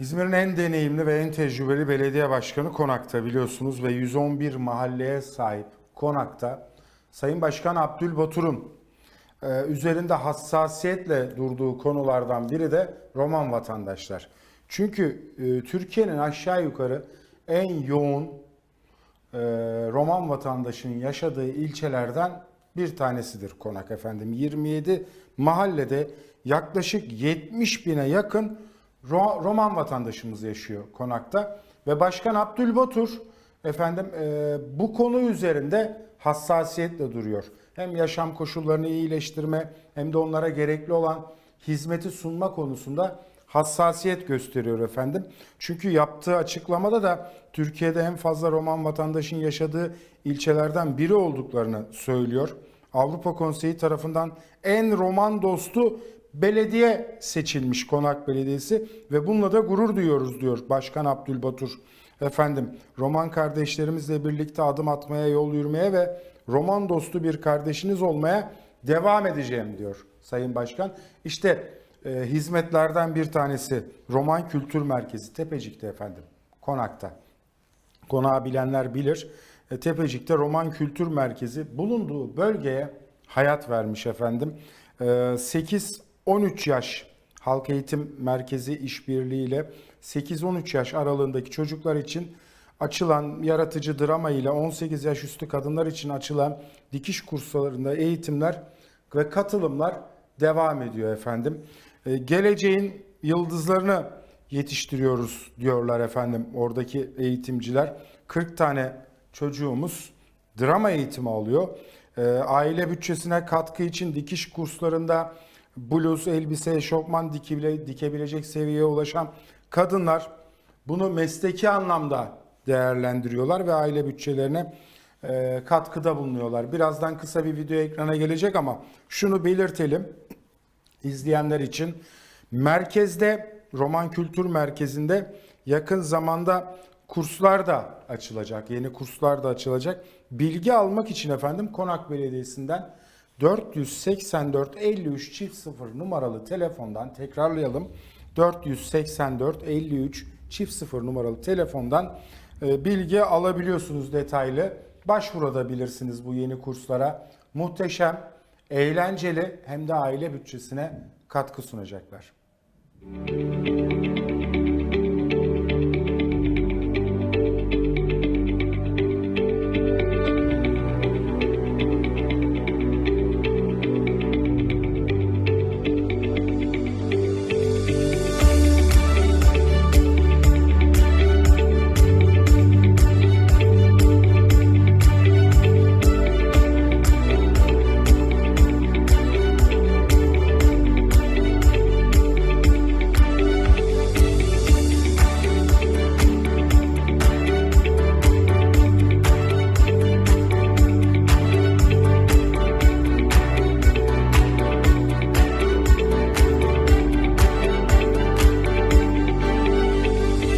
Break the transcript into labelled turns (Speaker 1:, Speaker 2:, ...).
Speaker 1: İzmir'in en deneyimli ve en tecrübeli belediye başkanı Konak'ta biliyorsunuz ve 111 mahalleye sahip Konak'ta Sayın Başkan Abdülbatur'un e, üzerinde hassasiyetle durduğu konulardan biri de Roman vatandaşlar. Çünkü e, Türkiye'nin aşağı yukarı en yoğun e, Roman vatandaşının yaşadığı ilçelerden bir tanesidir Konak efendim. 27 mahallede yaklaşık 70 bine yakın Ro- Roman vatandaşımız yaşıyor Konak'ta ve Başkan Abdülbatur efendim e, bu konu üzerinde hassasiyetle duruyor. Hem yaşam koşullarını iyileştirme hem de onlara gerekli olan hizmeti sunma konusunda hassasiyet gösteriyor efendim. Çünkü yaptığı açıklamada da Türkiye'de en fazla Roman vatandaşın yaşadığı ilçelerden biri olduklarını söylüyor. Avrupa Konseyi tarafından en Roman dostu belediye seçilmiş Konak Belediyesi ve bununla da gurur duyuyoruz diyor Başkan Abdülbatur. Efendim Roman kardeşlerimizle birlikte adım atmaya, yol yürümeye ve Roman dostu bir kardeşiniz olmaya devam edeceğim diyor Sayın Başkan. İşte e, hizmetlerden bir tanesi Roman Kültür Merkezi Tepecik'te efendim, Konak'ta. Konağı bilenler bilir. E, Tepecik'te Roman Kültür Merkezi bulunduğu bölgeye hayat vermiş efendim. E, 8 13 yaş Halk Eğitim Merkezi İşbirliği ile 8-13 yaş aralığındaki çocuklar için açılan yaratıcı drama ile 18 yaş üstü kadınlar için açılan dikiş kurslarında eğitimler ve katılımlar devam ediyor efendim. Ee, geleceğin yıldızlarını yetiştiriyoruz diyorlar efendim oradaki eğitimciler. 40 tane çocuğumuz drama eğitimi alıyor. Ee, aile bütçesine katkı için dikiş kurslarında bluz, elbise, eşofman dikebile, dikebilecek seviyeye ulaşan kadınlar bunu mesleki anlamda değerlendiriyorlar ve aile bütçelerine e, katkıda bulunuyorlar. Birazdan kısa bir video ekrana gelecek ama şunu belirtelim izleyenler için. Merkezde Roman Kültür Merkezi'nde yakın zamanda kurslar da açılacak. Yeni kurslar da açılacak. Bilgi almak için efendim Konak Belediyesi'nden 484 53 çift 0 numaralı telefondan tekrarlayalım. 484 53 çift 0 numaralı telefondan e, bilgi alabiliyorsunuz detaylı. Başvurabilirsiniz bu yeni kurslara. Muhteşem, eğlenceli hem de aile bütçesine katkı sunacaklar.